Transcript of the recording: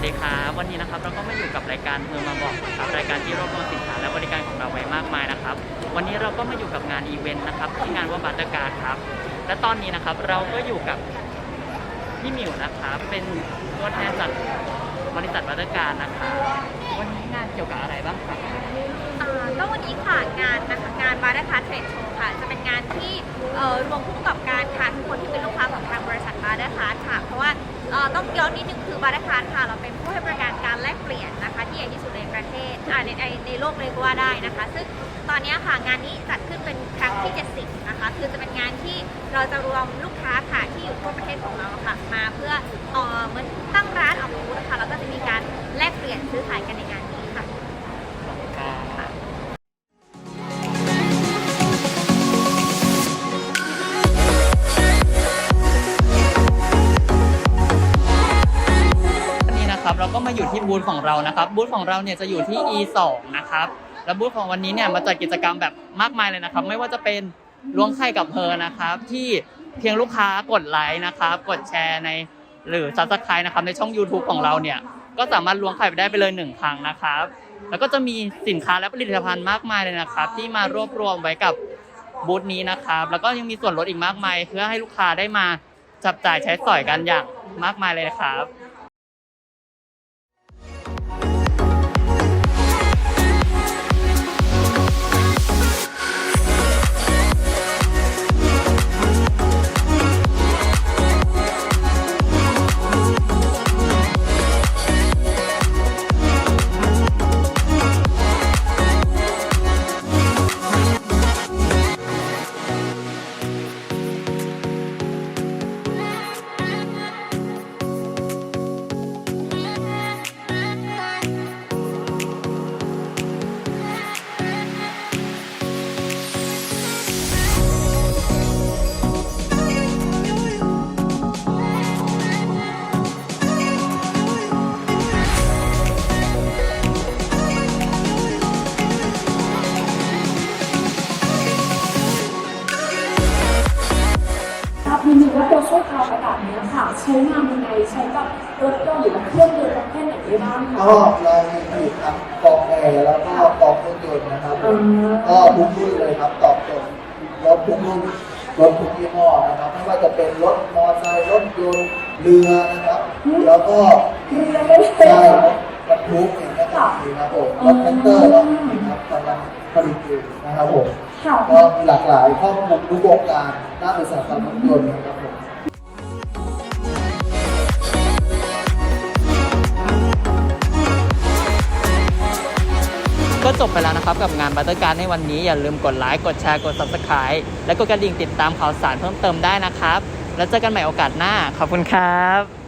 วัสดีครับวันนี้นะครับเราก็มาอยู่กับรายการเธอมาบอกนะครับรายการที่รวบรวมสินค้าและบริการของเราไว้มากมายนะครับ วันนี้เราก็มาอยู่กับงานอีเวนต์นะครับที่งานว่าบัตเตอร์การครับ และตอนนี้นะครับเราก็อยู่กับพี่หมิวนะครับเป็นตัวแทนจากบริษัทบัตเตอร์การนะครับวันนี้งานเกี่ยวกับอะไรบ้างครับอ่าก็วันนี้ค่ะงานนะคะงานบาร์ดคาเทรดโชว์ค่ะ จะเป็นงานที่เอ่อรวมผู้ประกอบการค่ะทุกคนที่เป็นลูกค้าของทางบริษัทบาร์ดคาค่ะ เอ่อต้องย้อนนิดนึงคือบาร์ดคาค่ะ เราเป็นผู้ให้บริการการแลกเปลี่ยนนะคะที่ใหญ่ที่สุดในประเทศอ่าในในในโลกเลยก็ว่าได้นะคะ ซึ่งตอนนี้ค่ะงานนี้จัดขึ้นเป็นครั้งที่ 70 นะคะ คือจะเป็นงานที่เราจะรวมลูกค้าค่ะที่อยู่ทั่วประเทศของเราค่ะ มาเพื่อเอ่อเหมือนตั้งร้านออกบูธนะคะแล้วก็จะมีการแลกเปลี่ยนซื้อขายกันในงาน เราก็มาอยู่ที่บูธของเรานะครับ บูธของเราเนี่ยจะอยู่ที่ E2 นะครับ แล้วบูธของวันนี้เนี่ยมาจัดกิจกรรมแบบมากมายเลยนะครับ ไม่ว่าจะเป็นล้วงไข่กับเพอนะครับ ที่เพียงลูกค้ากดไลค์นะครับ กดแชร์ในหรือ subscribe นะครับในช่อง YouTube ของเราเนี่ยก็สามารถล้วงไข่ไปได้ไปเลยหนึ่งครั้งนะครับ แล้วก็จะมีสินค้าและผลิตภัณฑ์มากมายเลยนะครับ ที่มารวบรวมไว้กับบูธนี้นะครับ แล้วก็ยังมีส่วนลดอีกมากมาย เพื่อให้ลูกค้าได้มาจับจ่ายใช้สอยกันอย่างมากมายเลยนะครับ ริงๆแล้วตัวช่วยพาวอากาศเนี้ยค่ะใช้งานยังไงใช้กับรถยนต์หรือว่าเครื่องยนต์ประเภทไหนได้บ้างคะ ก็เรามีผลิตทั้งกรองแอร์แล้วก็กรองเครื่องยนต์นะครับอืม ก็ทุกรุ่นเลยครับตอบโจทย์รถทุกรุ่นรถทุกยี่ห้อนะครับไม่ว่าจะเป็นรถมอเตอร์ไซค์รถยนต์เรือนะครับ แล้วก็เรือไม่ได้ใช่รถบรรทุกอย่างเงี้ยก็มีนะครับผมรถแท็กเตอร์ก็มีครับกำลังผลิตอยู่นะครับผมค่ะ ก็มีหลากหลายครอบคลุมทุกวงการด้านอุตสาหกรรมรถยนต์นะครับผม ก็จบไปแล้วนะครับกับงานบัตเตอร์การในวันนี้อย่าลืมกดไลค์กดแชร์กด subscribe และกดกระดิ่งติดตามข่าวสารเพิ่มเติมได้นะครับ แล้วเจอกันใหม่โอกาสหน้าขอบคุณครับ